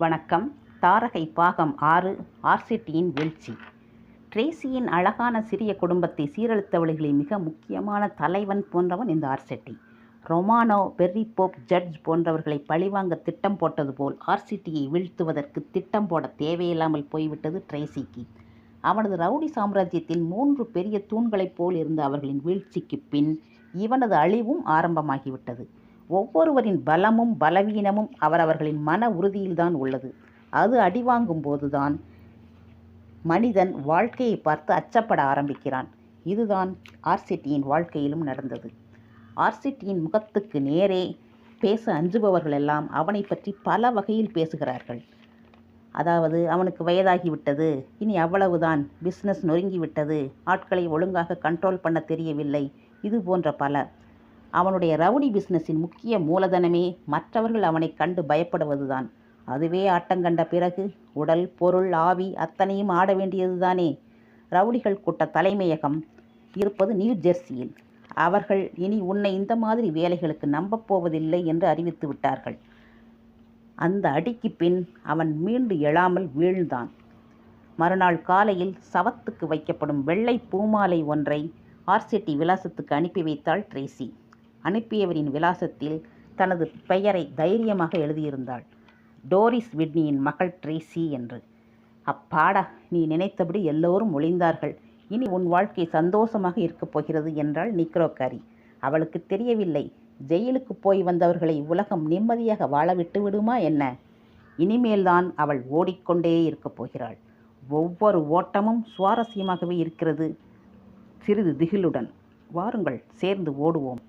வணக்கம். தாரகை பாகம் ஆறு ஆர்சிட்டியின் வீழ்ச்சி. ட்ரேசியின் அழகான சிறிய குடும்பத்தை சீரழித்தவர்களில் மிக முக்கியமான தலைவன் போன்றவன் இந்த ஆர்சிட்டி ரொமானோ பெர்ரி போப் ஜட்ஜ் போன்றவர்களை பழிவாங்க திட்டம் போட்டது போல் ஆர்சிட்டியை வீழ்த்துவதற்கு திட்டம் போட தேவையில்லாமல் போய்விட்டது ட்ரேசிக்கு. அவனது ரவுடி சாம்ராஜ்யத்தின் மூன்று பெரிய தூண்களைப் போல் இருந்த அவர்களின் வீழ்ச்சிக்கு பின் இவனது அழிவும் ஆரம்பமாகிவிட்டது. ஒவ்வொருவரின் பலமும் பலவீனமும் அவரவர்களின் மன உறுதியில்தான் உள்ளது. அது அடிவாங்கும் போதுதான் மனிதன் வாழ்க்கையை பார்த்து அச்சப்பட ஆரம்பிக்கிறான். இதுதான் ஆர்சிட்டியின் வாழ்க்கையிலும் நடந்தது. ஆர்சிட்டியின் முகத்துக்கு நேரே பேச அஞ்சுபவர்கள் எல்லாம் அவனை பற்றி பல வகையில் பேசுகிறார்கள். அதாவது அவனுக்கு வயதாகிவிட்டது இனி அவ்வளவுதான் பிஸ்னஸ் நொறுங்கிவிட்டது ஆட்களை ஒழுங்காக கண்ட்ரோல் பண்ண தெரியவில்லை இது போன்ற பல. அவனுடைய ரவுடி பிஸ்னஸின் முக்கிய மூலதனமே மற்றவர்கள் அவனை கண்டு பயப்படுவதுதான். அதுவே ஆட்டங்கண்ட பிறகு உடல் பொருள் ஆவி அத்தனையும் ஆட வேண்டியதுதானே. ரவுடிகள் கூட்ட தலைமையகம் இருப்பது நியூ ஜெர்சியில். அவர்கள் இனி உன்னை இந்த மாதிரி வேலைகளுக்கு நம்பப் போவதில்லை என்று அறிவித்து விட்டார்கள். அந்த அடிக்கு பின் அவன் மீண்டு எழாமல் வீழ்ந்தான். மறுநாள் காலையில் சவத்துக்கு வைக்கப்படும் வெள்ளை பூமாலை ஒன்றை ஆர்சிட்டி விலாசத்துக்கு அனுப்பி வைத்தாள் ட்ரேசி. அனுப்பியவரின் விலாசத்தில் தனது பெயரை தைரியமாக எழுதியிருந்தாள். டோரிஸ் விட்னியின் மகள் ட்ரேசி என்று. அப்பாடா நீ நினைத்தபடி எல்லோரும் ஒளிந்தார்கள். இனி உன் வாழ்க்கை சந்தோஷமாக இருக்கப் போகிறது என்றாள் நிக்ரோக்காரி அவளுக்கு தெரியவில்லை. ஜெயிலுக்கு போய் வந்தவர்களை உலகம் நிம்மதியாக வாழ விட்டு விடுமா என்ன? இனிமேல்தான் அவள் ஓடிக்கொண்டே இருக்கப் போகிறாள். ஒவ்வொரு ஓட்டமும் சுவாரஸ்யமாகவே இருக்கிறது. சிறிது திகிலுடன். வாருங்கள் சேர்ந்து ஓடுவோம்.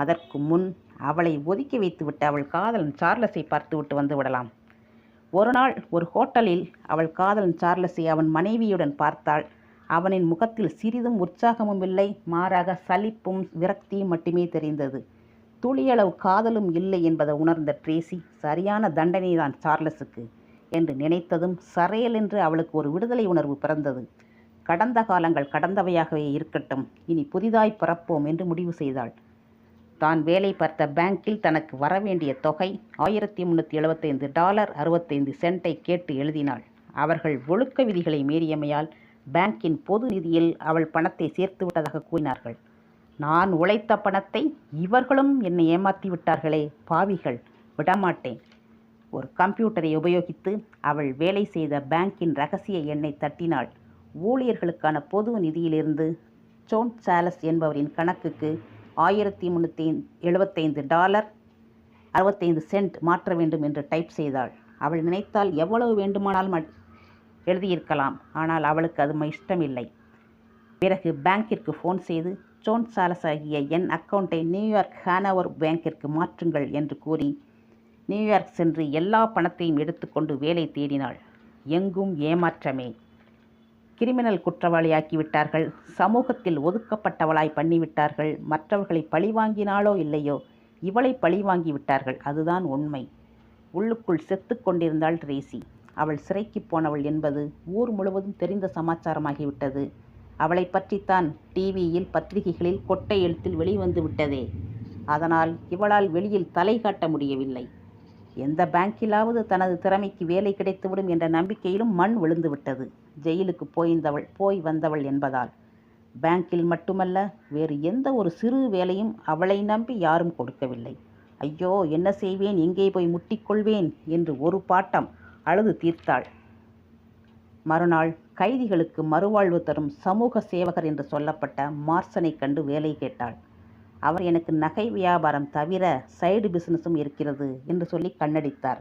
அதற்கு முன் அவளை ஒதுக்கி வைத்துவிட்டு அவள் காதலன் சார்லஸை பார்த்துவிட்டு வந்து விடலாம். ஒரு நாள் ஒரு ஹோட்டலில் அவள் காதலன் சார்லஸை அவன் மனைவியுடன் பார்த்தாள். அவனின் முகத்தில் சிறிதும் உற்சாகமும் இல்லை மாறாக சலிப்பும் விரக்தியும் மட்டுமே தெரிந்தது. துளியளவு காதலும் இல்லை என்பதை உணர்ந்த ட்ரேசி சரியான தண்டனைதான் சார்லஸுக்கு என்று நினைத்ததும் சரையல் என்று அவளுக்கு ஒரு விடுதலை உணர்வு பிறந்தது. கடந்த காலங்கள் கடந்தவையாகவே இருக்கட்டும் இனி புதிதாய் பிறப்போம் என்று முடிவு செய்தாள். தான் வேலை பார்த்த பேங்கில் தனக்கு வரவேண்டிய தொகை ஆயிரத்தி முந்நூற்றி எழுபத்தைந்து டாலர் அறுபத்தைந்து சென்ட்டை கேட்டு எழுதினாள். அவர்கள் ஒழுக்க விதிகளை மீறியமையால் பேங்கின் பொது நிதியில் அவள் பணத்தை சேர்த்து விட்டதாக கூறினார்கள். நான் உழைத்த பணத்தை இவர்களும் என்னை ஏமாற்றி விட்டார்களே பாவிகள் விடமாட்டேன். ஒரு கம்ப்யூட்டரை உபயோகித்து அவள் வேலை செய்த பேங்கின் ரகசிய எண்ணை தட்டினாள். ஊழியர்களுக்கான பொது நிதியிலிருந்து ஜோன் சாலஸ் என்பவரின் கணக்குக்கு ஆயிரத்தி முந்நூற்றி எழுபத்தைந்து டாலர் அறுபத்தைந்து சென்ட் மாற்ற வேண்டும் என்று டைப் செய்தாள். அவள் நினைத்தால் எவ்வளவு வேண்டுமானாலும் எழுதியிருக்கலாம். ஆனால் அவளுக்கு அது இஷ்டமில்லை. பிறகு பேங்கிற்கு ஃபோன் செய்து ஜோன் சாலஸ் ஆகிய என் அக்கௌண்ட்டை நியூயார்க் ஹானவர் பேங்கிற்கு மாற்றுங்கள் என்று கூறி நியூயார்க் சென்று எல்லா பணத்தையும் எடுத்துக்கொண்டு வேலை தேடினாள். எங்கும் ஏமாற்றமே. கிரிமினல் குற்றவாளியாக்கி விட்டார்கள் சமூகத்தில் ஒதுக்கப்பட்டவளாய் பண்ணிவிட்டார்கள். மற்றவர்களை பழிவாங்கினாலோ இல்லையோ இவளை பழிவாங்கி விட்டார்கள் அதுதான் உண்மை. உள்ளுக்குள் செத்து கொண்டிருந்தாள் ரேசி. அவள் சிறைக்கு போனவள் என்பது ஊர் முழுவதும் தெரிந்த சமாச்சாரமாகிவிட்டது. அவளை பற்றித்தான் டிவியில் பத்திரிகைகளில் கொட்டை எழுத்தில் வெளிவந்து விட்டதே. அதனால் இவளால் வெளியில் தலை காட்ட முடியவில்லை. எந்த பேங்கிலாவது தனது திறமைக்கு வேலை கிடைத்துவிடும் என்ற நம்பிக்கையிலும் மண் விழுந்துவிட்டது. ஜெயிலுக்கு போய்ந்தவள் போய் வந்தவள் என்பதால். பேங்கில் மட்டுமல்ல வேறு எந்த ஒரு சிறு வேலையும் அவளை நம்பி யாரும் கொடுக்கவில்லை. ஐயோ என்ன செய்வேன்? எங்கே போய் முட்டிக்கொள்வேன்? என்று ஒரு பாட்டம் அழுது தீர்த்தாள். மறுநாள் கைதிகளுக்கு மறுவாழ்வு தரும் சமூக சேவகர் என்று சொல்லப்பட்ட மார்சனை கண்டு வேலை கேட்டாள். அவர் எனக்கு நகை வியாபாரம் தவிர சைடு பிசினஸும் இருக்கிறது என்று சொல்லி கண்ணடித்தார்.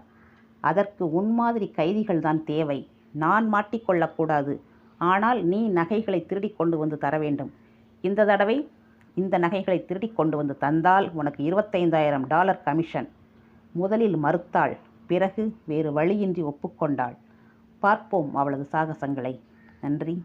அதற்கு உன் மாதிரி கைதிகள் தான் தேவை. நான் மாட்டிக்கொள்ளக்கூடாது. ஆனால் நீ நகைகளை திருடி கொண்டு வந்து தர வேண்டும். இந்த தடவை இந்த நகைகளை திருடி கொண்டு வந்து தந்தால் உனக்கு இருபத்தைந்தாயிரம் டாலர் கமிஷன். முதலில் மறுத்தாள். பிறகு வேறு வழியின்றி ஒப்புக்கொண்டாள். பார்ப்போம் அவளது சாகசங்களை. நன்றி.